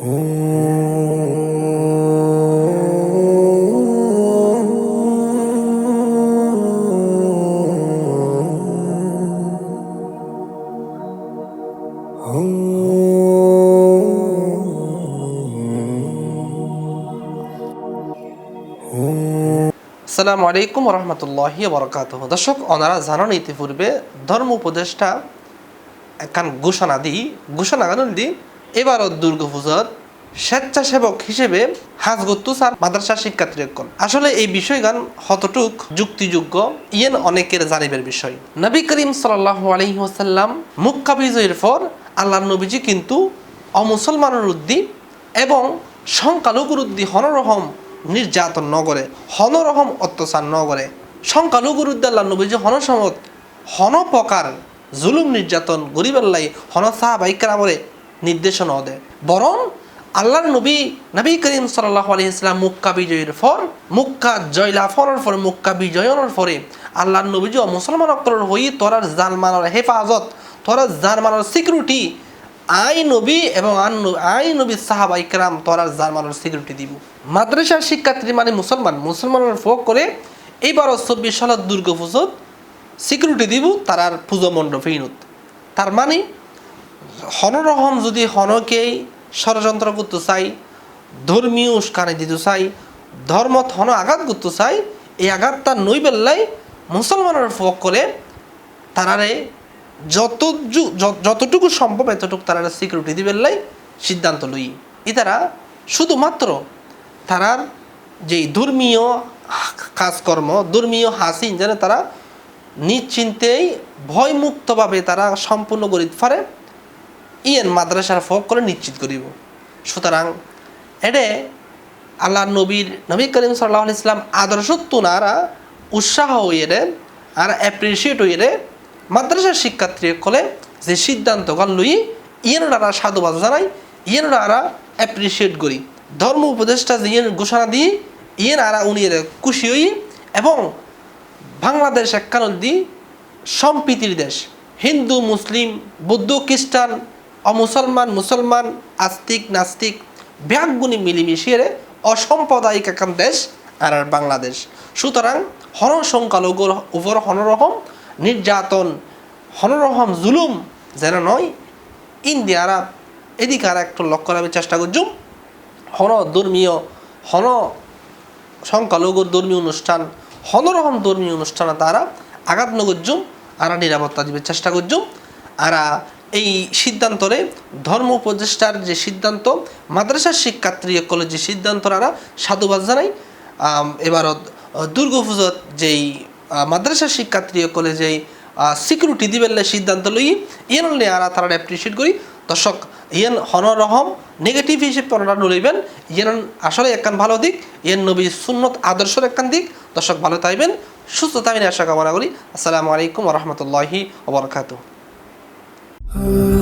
আসসালামু আলাইকুম রহমতুল্লাহি বরকাত দর্শক, ওনারা জানান ইতিপূর্বে ধর্ম উপদেষ্টা একান ঘোষণা দি ঘোষণা গান দি এবারও দুর্গা পূজার স্বেচ্ছাসেবক হিসেবে হাজ গত্তু স্যার মাদ্রাসা শিক্ষার্থী একন আসলে এই বিষয়গান হতটুক যুক্তিযোগ্য, ইয়েন অনেকের জানিবের বিষয়। নবী করিম সাল্লাহ আলহি ওসাল্লাম মুক্কা বিজয়ের পর আল্লাহ নবীজি কিন্তু অমুসলমানের উদ্দি এবং সংখ্যালঘুর উদ্দি হনরহম নির্যাতন নগরে হনরহম অত্যাচার নগরে সংখ্যালঘুর উদ্দি আল্লাহ নবীজি হনসমত হন প্রকার জুলুম নির্যাতন গরিবাল্লাই হন সাহাবাইকারামরে নির্দেশনা দেয়। বরং আল্লাহর নবী নবী করিম সাল্লাহ আলী ইসলাম মুক্কা বিজয়ের পর, মুক্কা জয়লাফরের পরে, মুক্কা বিজয়নের পরে আল্লাহর নবীজি ও মুসলমান অক্তরের হই তোরার জানমানের হেফাজত তোরার জানমানের সিকিউরিটি আই নবী এবং আই নবী সাহাবা ইকরাম তোরার জানমানের সিকিউরিটি দিব। মাদ্রাসার শিক্ষার্থী মানে মুসলমান, মুসলমানের ফোক করে এইবারও চব্বিশ সালের দুর্গা পুজোত সিকিউরিটি দিব তারার পুজো মণ্ডপ ইনুত। তার মানে হনরহম যদি হনকেই ষড়যন্ত্র করতে চাই, ধর্মীয় উস্কানি দিতে চাই, ধর্মত হন আঘাত করতে চাই, এই আঘাতটা নই বেল্লাই মুসলমানের ফোক করে তারারে যত যতটুকু সম্ভব এতটুকু তারা সিকিউরিটি দিবেল্লাই সিদ্ধান্ত লই। ইতারা শুধুমাত্র তারার যেই ধর্মীয় কাজকর্ম, ধর্মীয় হাসিন যেন তারা নিশ্চিন্তেই ভয়মুক্তভাবে তারা সম্পূর্ণ করিতে পারে ইয়েন মাদ্রাসার করে নিশ্চিত করিব। সুতরাং এডে আল্লাহ নবীর, নবী করিম সাল্লাহ ইসলাম আদর্শ তোনারা উৎসাহ হইয়ে আর অ্যাপ্রিসিয়েট হইয়ে মাদ্রাসার শিক্ষার্থী কলে যে সিদ্ধান্ত গল লই ইয়েনরা সাধুবাদ জানাই ইয়েনরা অ্যাপ্রিসিয়েট করি। ধর্ম উপদেষ্টা যে ঘোষণা দিই, ইয়েন আরা উনি খুশি হই এবং বাংলাদেশ দি সম্প্রীতির দেশ। হিন্দু, মুসলিম, বৌদ্ধ, খ্রিস্টান অমুসলমান, মুসলমান, আস্তিক, নাস্তিক ব্যাগগুনি মিলিমিশিয়ে অসাম্প্রদায়িক একান দেশ আর আর বাংলাদেশ। সুতরাং হন সংখ্যালঘুর উপর হনরহম, নির্যাতন, হনরহম জুলুম যেন নয় ইন্ডিয়ারা এদিকে আর একটু লক্ষ্য রাখার চেষ্টা করছুম। হন ধর্মীয়, হন সংখ্যালঘুর ধর্মীয় অনুষ্ঠান, হনরহম ধর্মীয় অনুষ্ঠানে তারা আঘাত নগর্যুম আরা নিরাপত্তা দিবে চেষ্টা করছুম। আরা এই সিদ্ধান্তরে ধর্ম উপদেষ্টার যে সিদ্ধান্ত মাদ্রাসার শিক্ষার্থী সিদ্ধান্ত আরা সাধুবাদ জানাই। আম, এবারত দুর্গা পুজোর যেই মাদ্রাসার শিক্ষার্থী কলেজে সিকিউরিটি দিবেন সিদ্ধান্ত লই ইয়েন হলে আরা তারা অ্যাপ্রিসিয়েট করি। দর্শক ইয়েন হনরহম নেগেটিভ হিসেবে আপনারা নইবেন ইয়েন আসলে একখান ভালো দিক ইয়েন নবী সুন্নত আদর্শের একখান দিক। দর্শক ভালো থাকবেন সুস্থ থাকবেন আশা কামনা করি। আসসালামু আলাইকুম রহমতুল্লাহি ওবরকাতু Oh.